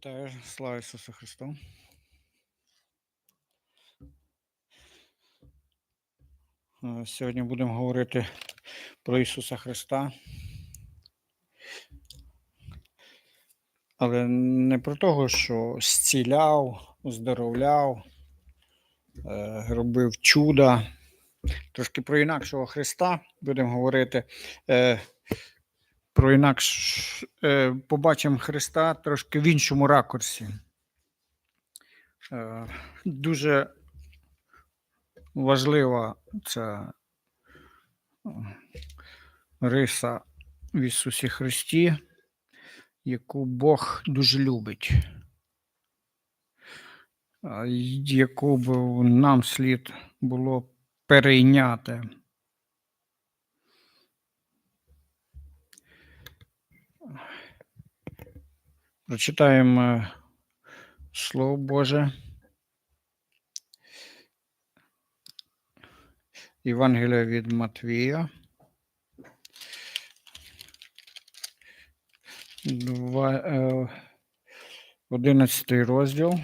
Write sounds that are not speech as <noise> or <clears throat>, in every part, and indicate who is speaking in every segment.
Speaker 1: Вітаю, слава Ісусу Христу. Е, Сьогодні будемо говорити про Ісуса Христа. Але не про того, що зціляв, оздоровляв, е, робив чуда. Трошки про інакшого Христа будемо говорити. Про інакш е, побачимо Христа трошки в іншому ракурсі. Е, Дуже важлива ця е, риса в Ісусі Христі, яку Бог дуже любить, яку б нам слід було перейняти. Прочитаємо е, Слово Боже. Євангелія від Матвія. Два, е, 11 розділ.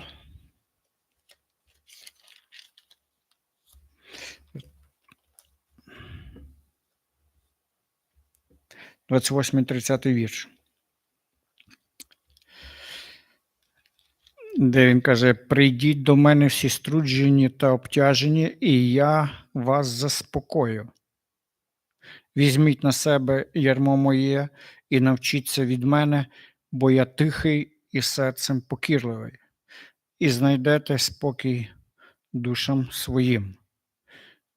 Speaker 1: Двадцять восьмий, тридцятий вірш. Де він каже: Прийдіть до мене всі струджені та обтяжені, і я вас заспокою. Візьміть на себе ярмо моє і навчіться від мене, бо я тихий і серцем покірливий, і знайдете спокій душам своїм,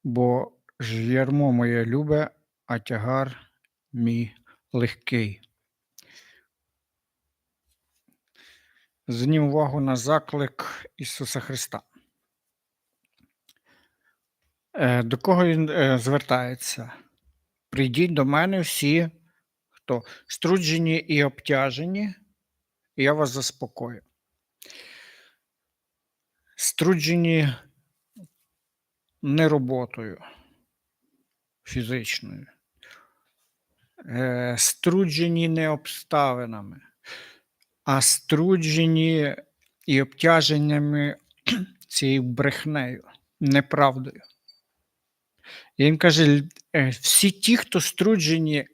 Speaker 1: бо ж ярмо моє любе, а тягар мій легкий. Звернім увагу на заклик Ісуса Христа. Е, До кого він е, звертається? Прийдіть до мене всі, хто струджені і обтяжені, і я вас заспокою. Струджені не роботою фізичною, е, струджені не обставинами, а струджені і обтяженнями <clears throat> цією брехнею, неправдою. І він каже: е, всі ті, хто струджені,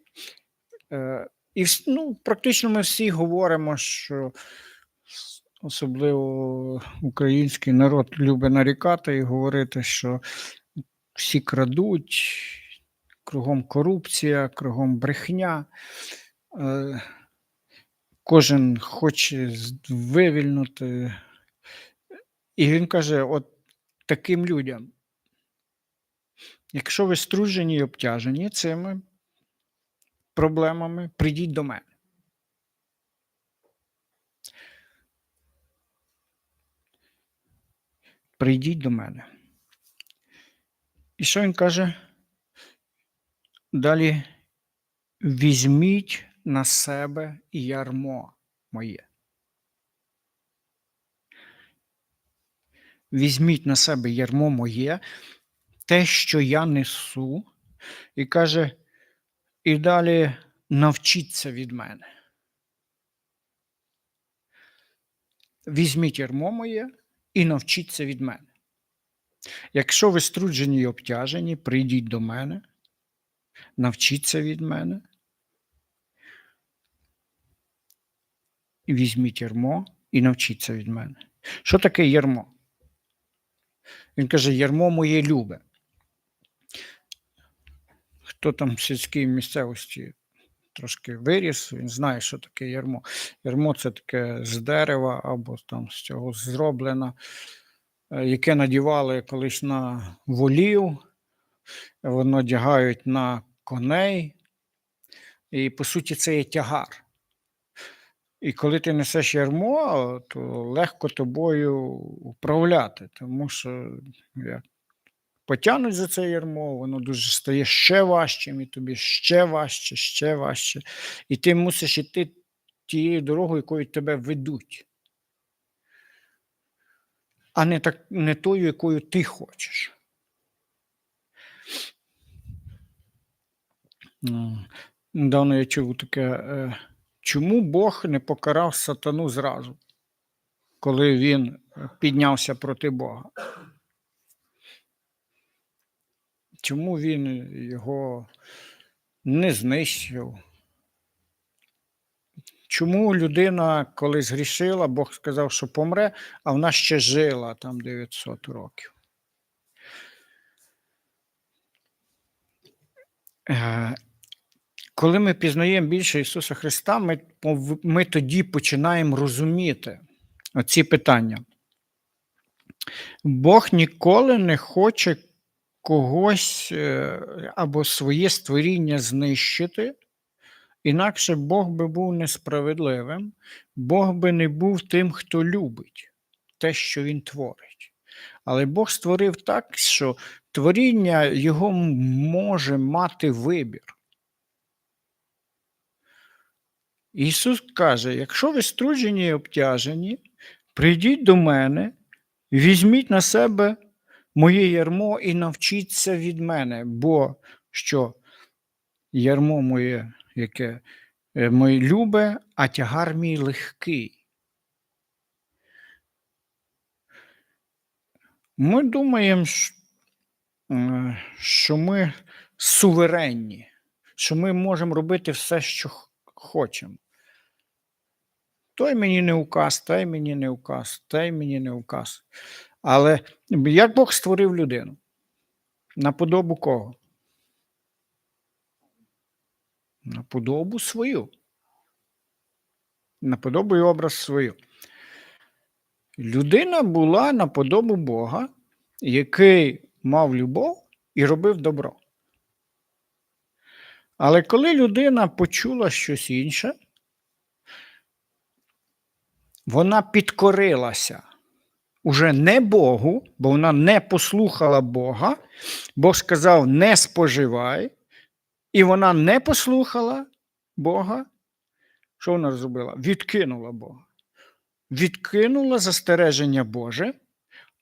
Speaker 1: е, і ну, практично ми всі говоримо, що особливо український народ любить нарікати і говорити, що всі крадуть, кругом корупція, кругом брехня. Кожен хоче вивільнути. І він каже: от таким людям, якщо ви струджені і обтяжені цими проблемами, прийдіть до мене. Прийдіть до мене. І що він каже? Далі візьміть на себе ярмо моє. Візьміть на себе ярмо моє, те, що я несу, і каже, і далі навчіться від мене. Візьміть ярмо моє і навчіться від мене. Якщо ви струджені і обтяжені, прийдіть до мене, навчіться від мене. Візьміть ярмо і навчіться від мене. Що таке ярмо? Він каже: ярмо моє любе. Хто там в сільській місцевості трошки виріс, він знає, що таке ярмо. Ярмо це таке з дерева або там з цього зроблено, е, яке надівали колись на волів, воно одягають на коней. І по суті, це є тягар. І коли ти несеш ярмо, то легко тобою управляти, тому що як потягнуть за це ярмо, воно дуже стає ще важчим, і тобі ще важче, ще важче. І ти мусиш іти тією дорогою, якою тебе ведуть, а не, так, не тою, якою ти хочеш. Ну, Недавно я чув таке, е, чому Бог не покарав сатану зразу? коли він піднявся проти Бога? Чому він його не знищив? Чому людина, коли згрішила, Бог сказав, що помре, а вона ще жила там 900 років? Коли ми пізнаємо більше Ісуса Христа, ми, ми тоді починаємо розуміти оці питання. Бог ніколи не хоче когось е, або своє створіння знищити, інакше Бог би був несправедливим, Бог би не був тим, хто любить те, що Він творить. Але Бог створив так, що творіння його може мати вибір. Ісус каже: якщо ви струджені і обтяжені, прийдіть до мене, візьміть на себе моє ярмо і навчіться від мене, бо що ярмо моє, яке е, моє любе, а тягар мій легкий. Ми думаємо, е, що ми суверенні, що ми можемо робити все, що хочемо. Той мені не указ, той мені не указ, той мені не указ. Але як Бог створив людину? На подобу кого? На подобу свою. На подобу і образ свою. Людина була на подобу Бога, який мав любов і робив добро. Але коли людина почула щось інше, вона підкорилася уже не Богу, бо вона не послухала Бога. Бог сказав: не споживай, і вона не послухала Бога. Що вона зробила? Відкинула Бога. Відкинула застереження Боже,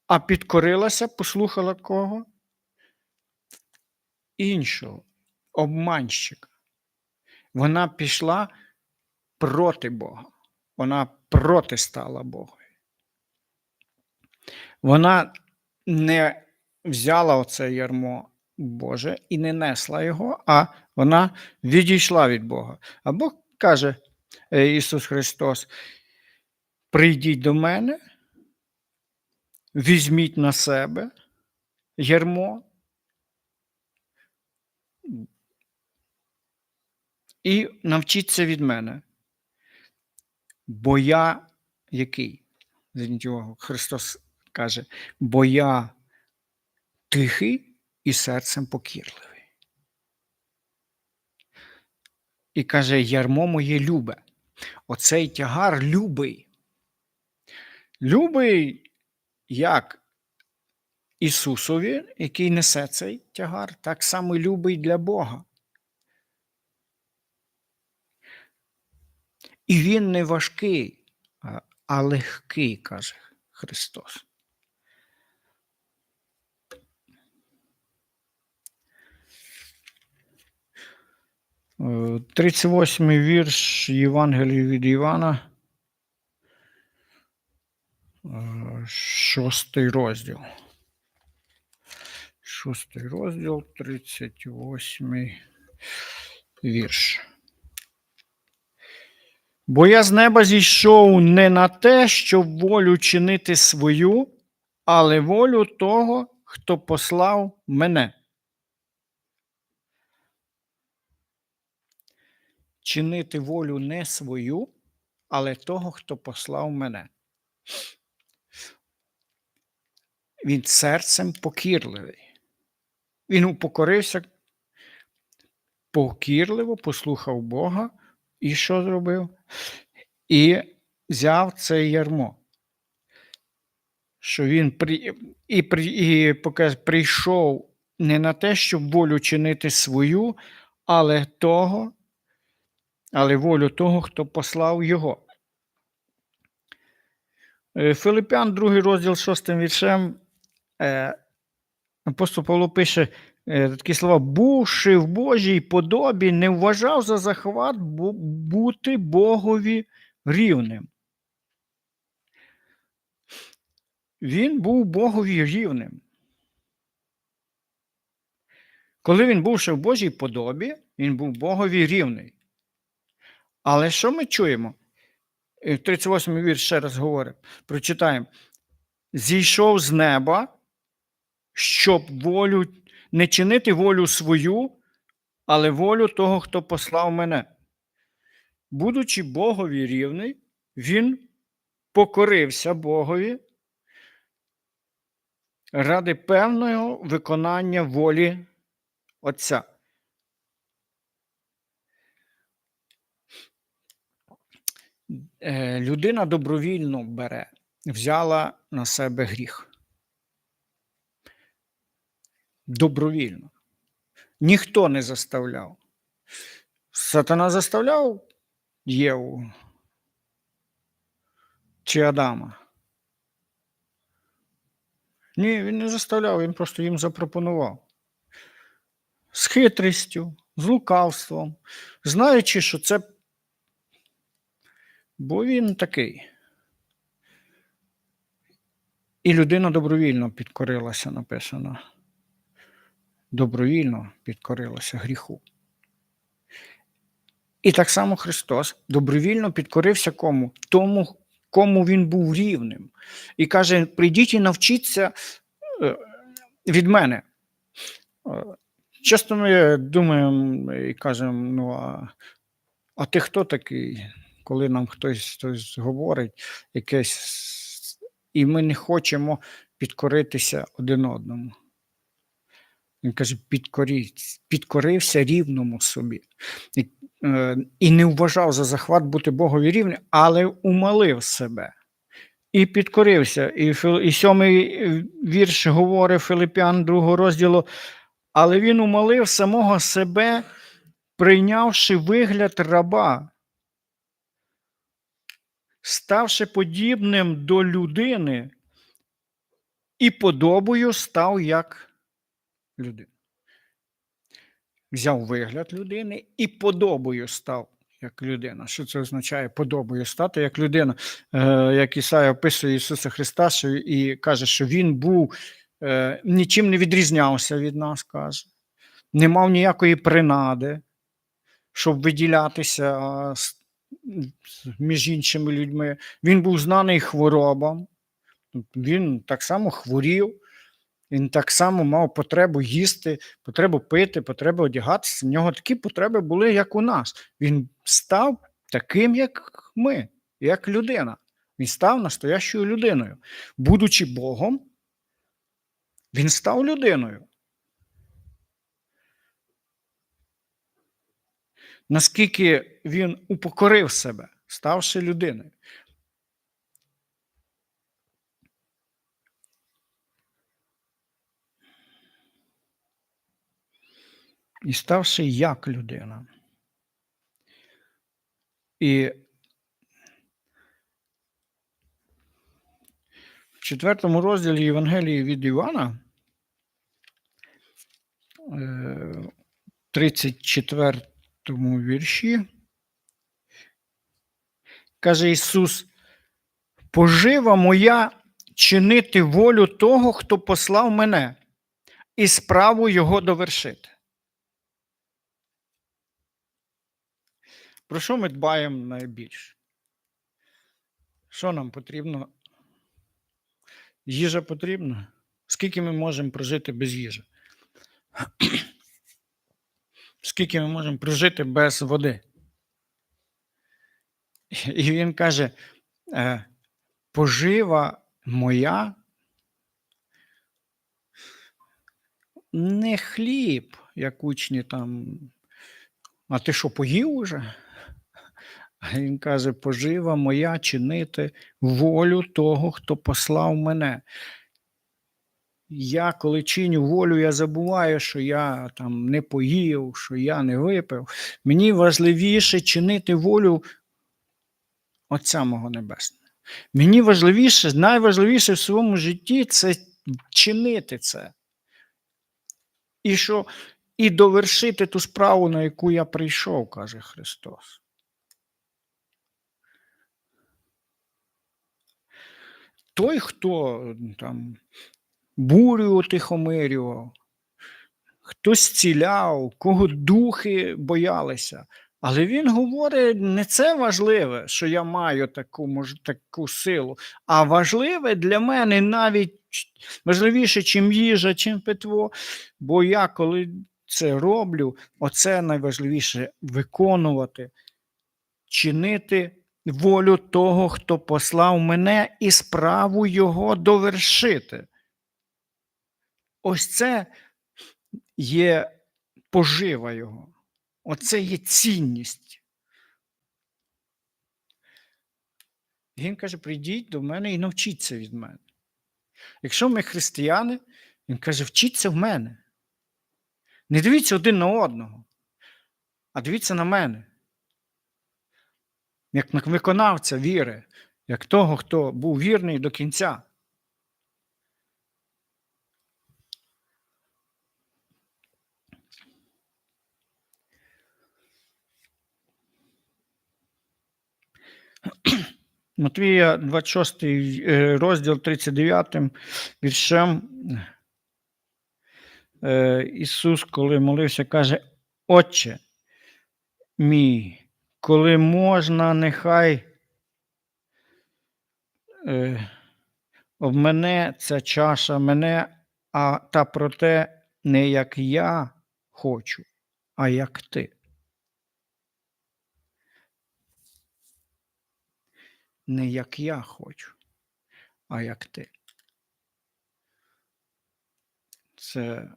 Speaker 1: а підкорилася, послухала кого? Іншого, обманщика. Вона пішла проти Бога. Вона протистала Богу. Вона не взяла оце ярмо Боже і не несла його, а вона відійшла від Бога. А Бог каже, е, Ісус Христос: прийдіть до мене, візьміть на себе ярмо і навчіться від мене. Бо я який? Зверніть увагу, Христос каже, бо я тихий і серцем покірливий. І каже, ярмо моє любе. Оцей тягар любий. Любий, як Ісусові, який несе цей тягар, так само любий для Бога. І він не важкий, а- легкий, каже Христос. Е, 38 вірш Євангелії від Івана. Е, Шостий розділ. Шостий розділ, 38 вірш. Бо я з неба зійшов не на те, щоб волю чинити свою, але волю того, хто послав мене. Чинити волю не свою, але того, хто послав мене. Він серцем покірливий. Він упокорився покірливо, послухав Бога і що зробив? І взяв це ярмо. Що він при, і, при, і показ, прийшов не на те, щоб волю чинити свою, але того, але волю того, хто послав його. Е, Филипян, другий розділ шостим віршем. Е, Апостол Павло пише е, такі слова: бувши в Божій подобі, не вважав за захват бу- бути Богові рівним. він був Богові рівним. Коли він був ще в Божій подобі, він був Богові рівний. Але що ми чуємо? 38 й вірш ще раз говорить. Прочитаємо. Зійшов з неба, щоб волю не чинити волю свою, але волю того, хто послав мене. Будучи Богові рівний, він покорився Богові ради певного виконання волі Отця. Е, Людина добровільно бере, взяла на себе гріх. Добровільно. Ніхто не заставляв. Сатана заставляв Єву чи Адама. Ні, він не заставляв, він просто їм запропонував. З хитрістю, з лукавством, знаючи, що це. Бо він такий. І людина добровільно підкорилася, написано. Добровільно підкорилася гріху. І так само Христос добровільно підкорився кому? Тому, кому він був рівним. І каже: прийдіть і навчіться е, від мене. Е, Часто ми думаємо і кажемо, ну а, а ти хто такий, коли нам хтось, хтось говорить якесь, і ми не хочемо підкоритися один одному. Він каже, підкорився рівному собі. І, е, і не вважав за захват бути Богові рівним, але умалив себе. І підкорився. І, і сьомий вірш говорить Филиппян другого розділу. Але він умолив самого себе, прийнявши вигляд раба, ставши подібним до людини, і подобою став як людина. Взяв вигляд людини і подобою став як людина. Що це означає подобою стати як людина? Е, як Ісая описує Ісуса Христа що, і каже, що Він був е, нічим не відрізнявся від нас, каже, не мав ніякої принади, щоб виділятися між іншими людьми. Він був знаний хворобам, він так само хворів, він так само мав потребу їсти, потребу пити, потребу одягатися. В нього такі потреби були, як у нас. Він став таким, як ми, як людина. Він став настоящою людиною. Будучи Богом, він став людиною. Наскільки він упокорив себе, ставши людиною. І ставши як людина. І в четвертому розділі Євангелії від Івана, е, 34 вірші, каже Ісус: Пожива моя чинити волю того, хто послав мене, і справу Його довершити. Про що ми дбаємо найбільше? Що нам потрібно? Їжа потрібна? Скільки ми можемо прожити без їжі? <clears throat> Скільки ми можемо прожити без води? І він каже: е, пожива моя не хліб, як учні там. А ти що поїв уже? Він каже: пожива моя чинити волю того, хто послав мене. Я, коли чиню волю, я забуваю, що я там не поїв, що я не випив. Мені важливіше чинити волю Отця мого Небесного. Мені важливіше, найважливіше в своєму житті це чинити це. І що і довершити ту справу, на яку я прийшов, каже Христос. Той, хто там бурю утихомирював, хтось ціляв, кого духи боялися. Але він говорить, не це важливе, що я маю таку, мож, таку силу, а важливе для мене навіть важливіше, чим їжа, чим питво. Бо я, коли це роблю, оце найважливіше виконувати, чинити волю того, хто послав мене, і справу його довершити. Ось це є пожива його. Оце є цінність. Він каже: прийдіть до мене і навчіться від мене. Якщо ми християни, він каже, вчіться в мене. Не дивіться один на одного, а дивіться на мене. Як на виконавця віри, як того, хто був вірний до кінця. <clears throat> Матвія 26 е, розділ 39 віршем. Е, Ісус, коли молився, каже: Отче мій, коли можна, нехай е, об мене ця чаша мене, а та проте не як я хочу, а як ти. Не як я хочу, а як ти. Це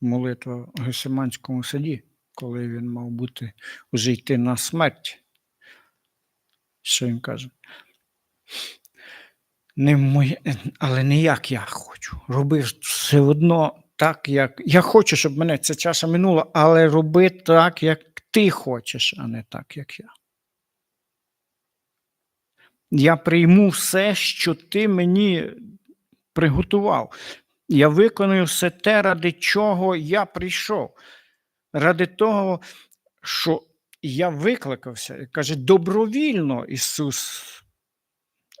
Speaker 1: молитва в Гесиманському саді, коли він мав бути вже йти на смерть. Що він каже? Не моє, але не як я хочу. Роби все одно так, як. Я хочу, щоб мене ця чаша минула, але роби так, як ти хочеш, а не так, як я. Я прийму все, що ти мені приготував. Я виконую все те, ради чого я прийшов. Ради того, що я викликався. Каже, добровільно Ісус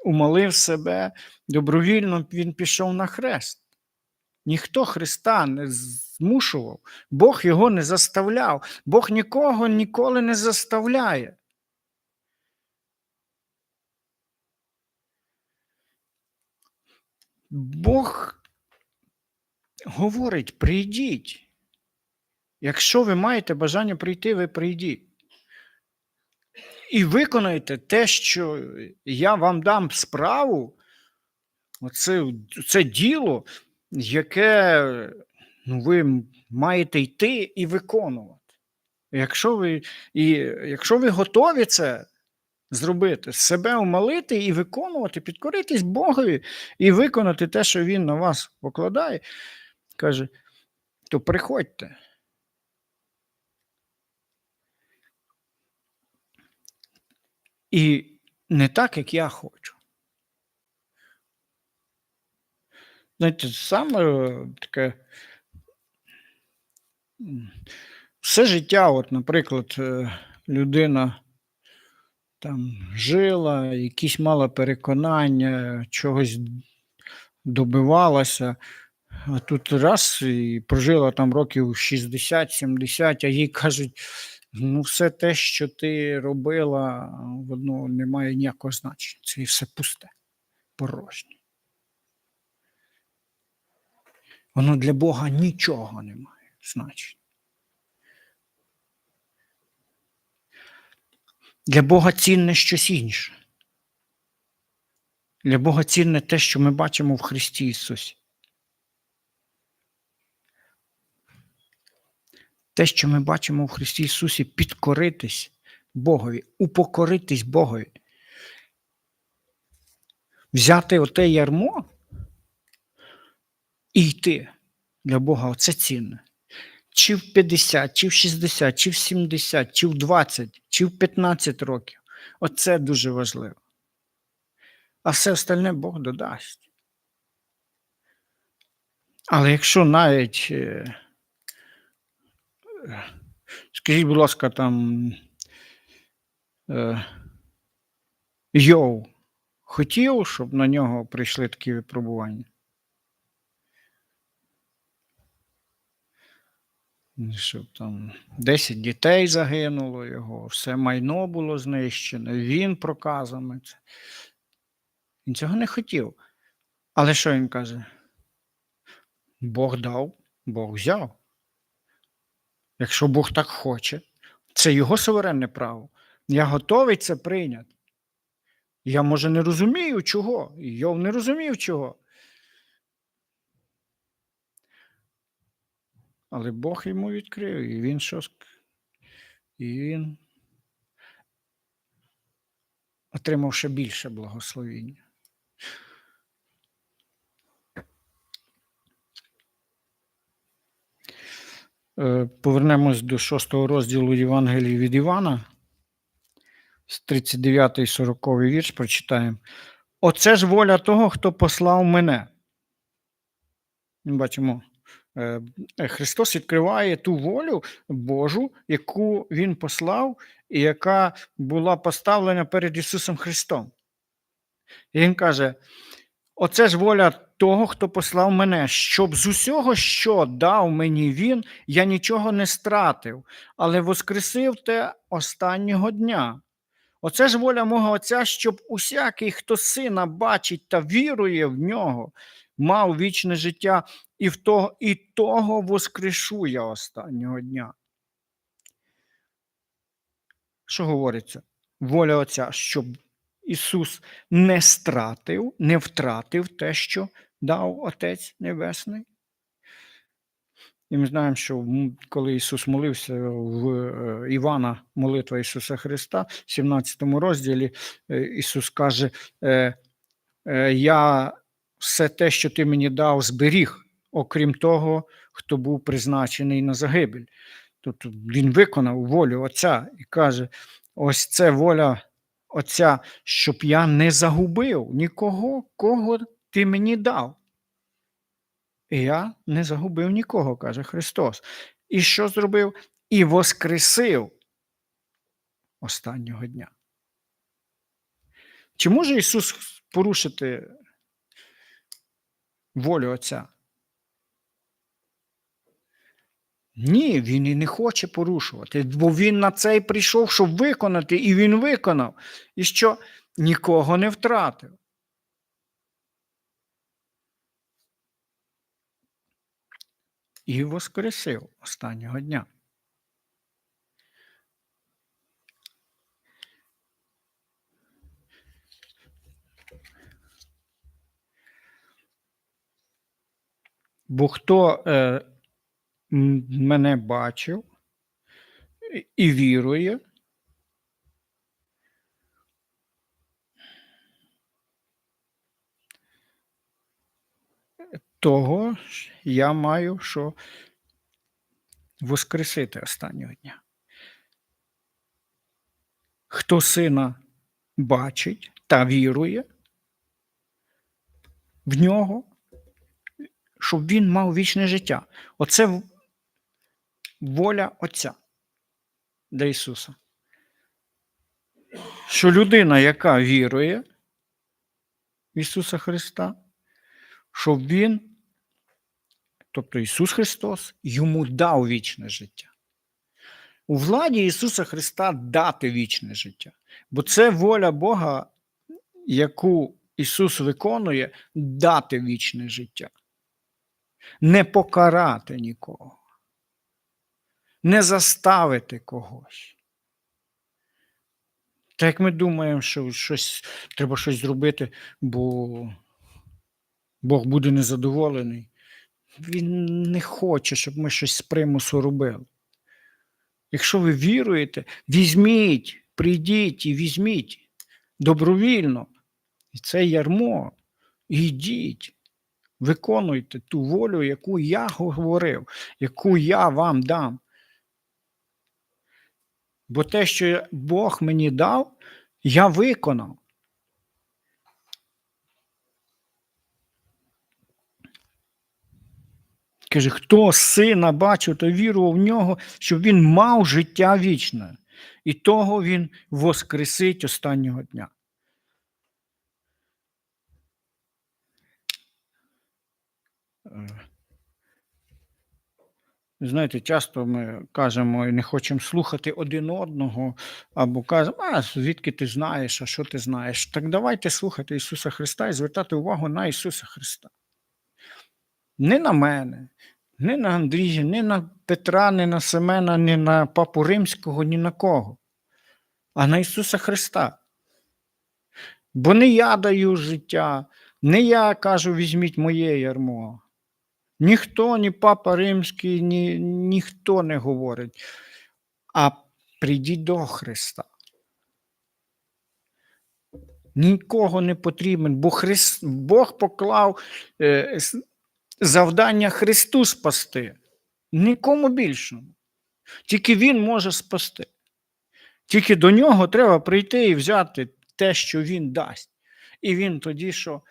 Speaker 1: умолив себе, добровільно Він пішов на хрест. Ніхто Христа не змушував, Бог його не заставляв, Бог нікого ніколи не заставляє. Бог говорить: прийдіть. Якщо ви маєте бажання прийти, ви прийдіть. І виконайте те, що я вам дам справу, оце, це діло, яке ну, ви маєте йти і виконувати. Якщо ви, і, якщо ви готові це зробити, себе умолити і виконувати, підкоритись Богові і виконати те, що Він на вас покладає, каже, то приходьте. І не так, як я хочу. Знаєте, саме таке все життя, от, наприклад, е, людина там жила, якісь мала переконання, чогось добивалася, а тут раз і прожила там років 60-70, а їй кажуть, ну, все те, що ти робила, воно не має ніякого значення. Це і все пусте, порожнє. Воно для Бога нічого не має значення. Для Бога цінне щось інше. Для Бога цінне те, що ми бачимо в Христі Ісусі. Те, що ми бачимо в Христі Ісусі, підкоритись Богові, упокоритись Богові. Взяти оте ярмо і йти для Бога оце цінне. Чи в 50, чи в 60, чи в 70, чи в 20, чи в 15 років. Оце дуже важливо. А все остальне Бог додасть. Але якщо навіть, е, скажіть, будь ласка, там е, Йов хотів, щоб на нього прийшли такі випробування? Щоб там 10 дітей загинуло його, все майно було знищено, він проказами. Він цього не хотів. Але що він каже? Бог дав, Бог взяв. Якщо Бог так хоче, це його суверенне право. Я готовий це прийняти. Я, може, не розумію чого. Йов не розумів чого. Але Бог йому відкрив, і він що? І він отримав ще більше благословіння. Повернемось до шостого розділу Євангелії від Івана. З 39 і 40 вірш прочитаємо. Оце ж воля того, хто послав мене. Бачимо, е, Христос відкриває ту волю Божу, яку Він послав, і яка була поставлена перед Ісусом Христом. І Він каже: Оце ж воля того, хто послав мене, щоб з усього, що дав мені він, я нічого не стратив, але воскресив те останнього дня. Оце ж воля мого Отця, щоб усякий, хто сина бачить та вірує в нього, мав вічне життя, і в того, і того воскрешу я останнього дня. Що говориться? Воля Отця, щоб Ісус не стратив, не втратив те, що дав Отець Небесний. І ми знаємо, що коли Ісус молився в е, Івана, молитва Ісуса Христа, в 17 розділі е, Ісус каже: е, Я все те, що ти мені дав, зберіг, окрім того, хто був призначений на загибель. Тобто Він виконав волю Отця і каже: ось це воля Отця, щоб я не загубив нікого, кого ти мені дав. І я не загубив нікого, каже Христос. І що зробив? І воскресив останнього дня. Чи може Ісус порушити волю Отця? Ні, він і не хоче порушувати, бо він на це й прийшов, щоб виконати, і він виконав. І що нікого не втратив. І воскресив останнього дня. Бо хто е, мене бачив і- вірує, того я маю що воскресити останнього дня. Хто сина бачить та вірує в нього, щоб він мав вічне життя. Оце воля Отця для Ісуса. Що людина, яка вірує в Ісуса Христа, щоб Він, тобто Ісус Христос, йому дав вічне життя. У владі Ісуса Христа дати вічне життя. Бо це воля Бога, яку Ісус виконує, дати вічне життя. Не покарати нікого, не заставити когось. Так як ми думаємо, що щось, треба щось зробити, бо Бог буде незадоволений. Він не хоче, щоб ми щось з примусу робили. Якщо ви віруєте, візьміть, прийдіть і візьміть добровільно. І це ярмо. Йдіть, виконуйте ту волю, яку я говорив, яку я вам дам. Бо те, що Бог мені дав, я виконав. Каже, хто сина бачив, то вірував в нього, щоб він мав життя вічне. І того він воскресить останнього дня. Е, Знаєте, часто ми кажемо і не хочемо слухати один одного, або кажемо, а звідки ти знаєш, а що ти знаєш? Так давайте слухати Ісуса Христа і звертати увагу на Ісуса Христа. Не на мене, не на Андрія, не на Петра, не на Семена, не на Папу Римського, ні на кого, а на Ісуса Христа. Бо не я даю життя, не я кажу, візьміть моє ярмо. Ніхто, ні Папа Римський, ні, ніхто не говорить. А прийдіть до Христа. Нікого не потрібен, бо Христ, Бог поклав е, завдання Христу спасти. Нікому більшому. Тільки Він може спасти. Тільки до нього треба прийти і взяти те, що Він дасть. І він тоді, що,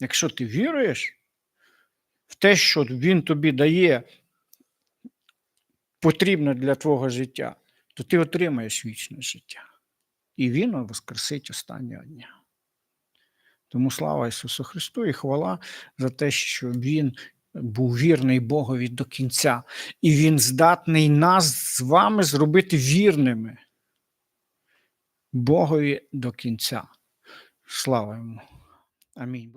Speaker 1: якщо ти віруєш в те, що він тобі дає, потрібне для твого життя, то ти отримаєш вічне життя. І Він воскресить останнього дня. Тому слава Ісусу Христу і хвала за те, що Він був вірний Богові до кінця, і Він здатний нас з вами зробити вірними Богові до кінця. Слава йому. Амінь.